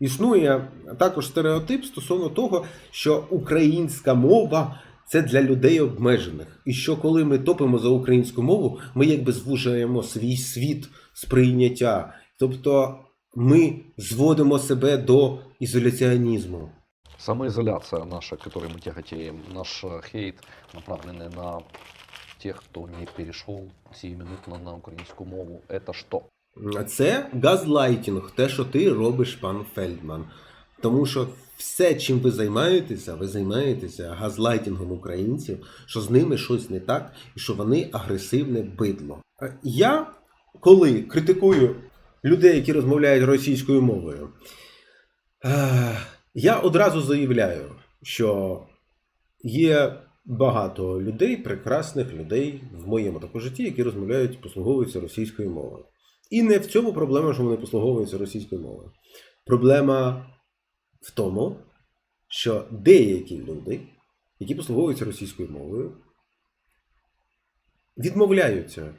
існує також стереотип стосовно того, що українська мова це для людей обмежених. І що коли ми топимо за українську мову, ми якби звужуємо свій світ сприйняття. Тобто ми зводимо себе до ізоляціонізму. Самоизоляция наша, к которой мы тяготеем, наш э, хейт, направленный на тех, кто не перешел сиюминутно на українську мову, это что? Це газлайтінг, те, що ти робиш, пан Фельдман. Тому що все, чим ви займаєтеся, ви займаєтеся газлайтингом українців, що з ними щось не так, і що вони агресивне бидло. Е, Я, коли критикую людей, які розмовляють російською мовою, е, я одразу заявляю, що є багато людей, прекрасних людей в моєму також житті, які розмовляють, послуговуються російською мовою. І не в цьому проблема, що вони послуговуються російською мовою. Проблема в тому, що деякі люди, які послуговуються російською мовою, відмовляються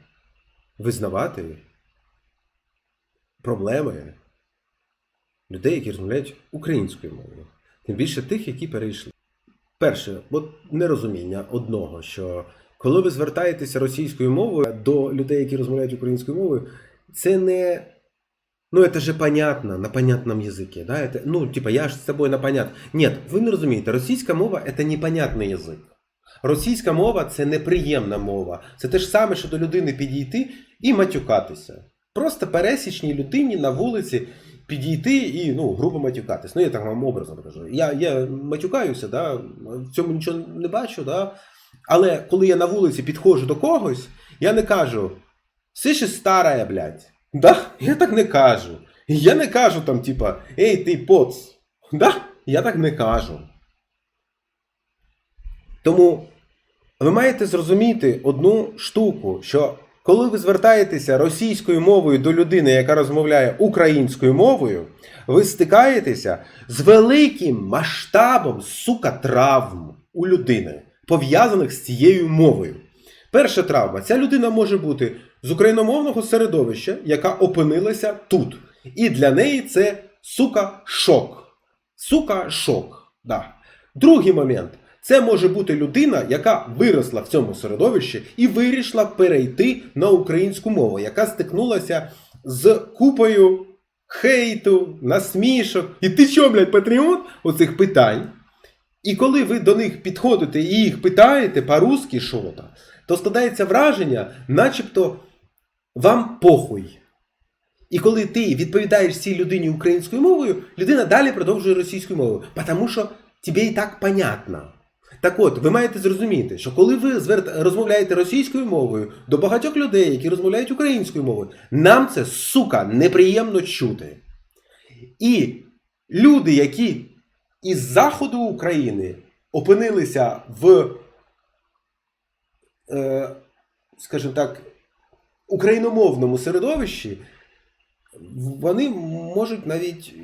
визнавати проблеми людей, які розмовляють українською мовою. Тим більше тих, які перейшли. Перше, от нерозуміння одного, що коли ви звертаєтеся російською мовою до людей, які розмовляють українською мовою, це не. Ну, это же понятно, на понятном языке, да? Это, ну, типа, я ж з тобою на понятно. Ні, ви не розумієте, російська мова це непонятний язик. Російська мова це неприємна мова. Це те ж саме, що до людини підійти і матюкатися. Просто пересічній людині на вулиці підійти і ну, грубо матюкатись. Ну, я так вам образно покажу. Я, я матюкаюся, да? в цьому нічого не бачу, да? але коли я на вулиці підходжу до когось, я не кажу, «Си ще старая, блядь. Да? Я так не кажу. Я не кажу там, типа, ей, ти поц. Да? Я так не кажу. Тому ви маєте зрозуміти одну штуку, що коли ви звертаєтеся російською мовою до людини, яка розмовляє українською мовою, ви стикаєтеся з великим масштабом сука травм у людини, пов'язаних з цією мовою. Перша травма. Ця людина може бути з україномовного середовища, яка опинилася тут. І для неї це сука шок. Сука шок. Да. Другий момент. Це може бути людина, яка виросла в цьому середовищі і вирішила перейти на українську мову, яка стикнулася з купою хейту, насмішок. І ти що, блядь, патріот оцих питань? І коли ви до них підходите і їх питаєте по-русски що-то, то складається враження, начебто вам похуй. І коли ти відповідаєш цій людині українською мовою, людина далі продовжує російською мовою, тому що тобі і так понятно. Так от, ви маєте зрозуміти, що коли ви розмовляєте російською мовою до багатьох людей, які розмовляють українською мовою, нам це, сука, неприємно чути. І люди, які із заходу України опинилися в, е, скажімо так, україномовному середовищі, вони можуть навіть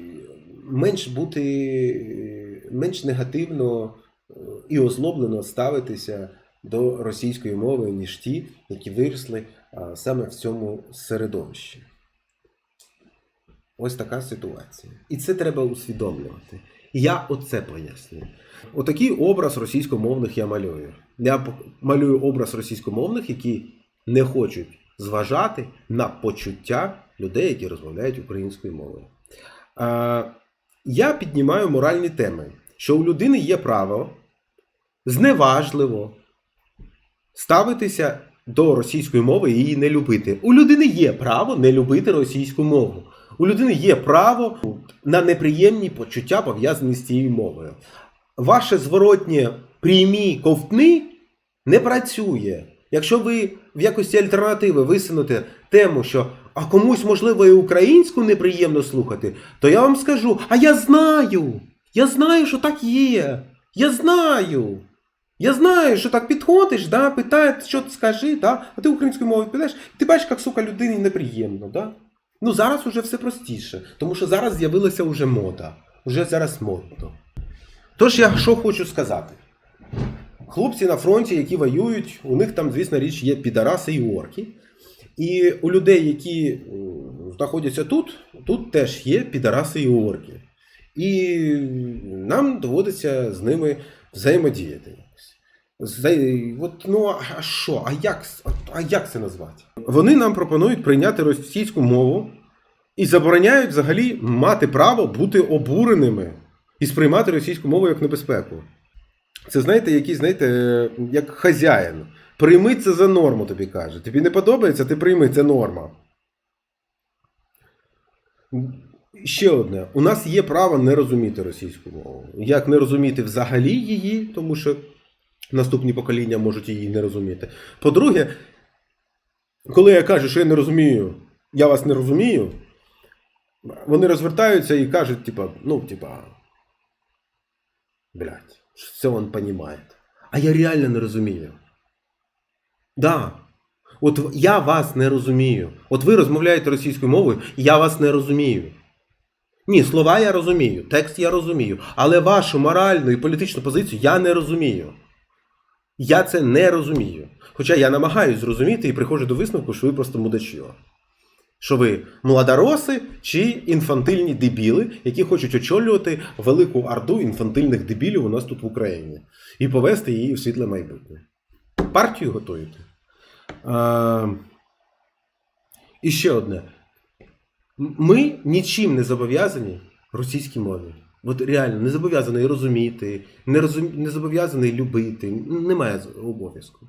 менш бути менш негативно е, і озлоблено ставитися до російської мови, ніж ті, які виросли саме в цьому середовищі. Ось така ситуація. І це треба усвідомлювати. І я оце пояснюю. Отакий образ російськомовних я малюю. Я малюю образ російськомовних, які не хочуть зважати на почуття людей, які розмовляють українською мовою. Я піднімаю моральні теми, що у людини є право зневажливо ставитися до російської мови і її не любити. У людини є право не любити російську мову. У людини є право на неприємні почуття, пов'язані з цією мовою. Ваше зворотнє прямі ковтни не працює. Якщо ви в якості альтернативи висунете тему, що а комусь, можливо, і українську неприємно слухати, то я вам скажу: а я знаю! Я знаю, що так є. Я знаю. Я знаю, що так підходиш, да, питають, що ти скажи, да, а ти українською мовою підеш, ти бачиш, як сука людині неприємно, да? Ну зараз уже все простіше, тому що зараз з'явилася вже мода. Уже зараз модно. Тож я що хочу сказати. Хлопці на фронті, які воюють, у них там, звісно, річ є підараси і орки. І у людей, які знаходяться тут, тут теж є підараси і орки. І нам доводиться з ними взаємодіяти. От, ну, а що? А як, а як це назвати? Вони нам пропонують прийняти російську мову і забороняють взагалі мати право бути обуреними і сприймати російську мову як небезпеку. Це знаєте, який, знаєте, як хазяїн. Прийми це за норму, тобі каже. Тобі не подобається, ти прийми, це норма. Ще одне: у нас є право не розуміти російську мову. Як не розуміти взагалі її, тому що наступні покоління можуть її не розуміти. По-друге, коли я кажу, що я не розумію, я вас не розумію, вони розвертаються і кажуть, типа, ну, типа, блядь, все он понимает. А я реально не розумію. Да. От я вас не розумію. От ви розмовляєте російською мовою, я вас не розумію. Ні, слова я розумію, текст я розумію, але вашу моральну і політичну позицію я не розумію. Я це не розумію. Хоча я намагаюсь зрозуміти і приходжу до висновку, що ви просто мудачьо. Що ви младороси чи інфантильні дебіли, які хочуть очолювати велику орду інфантильних дебілів у нас тут в Україні і повести її в світле майбутнє. Партію готуєте. А, і ще одне. Ми нічим не зобов'язані російській мові. От реально не зобов'язаний розуміти, не, розум... не зобов'язаний любити. Немає обов'язку.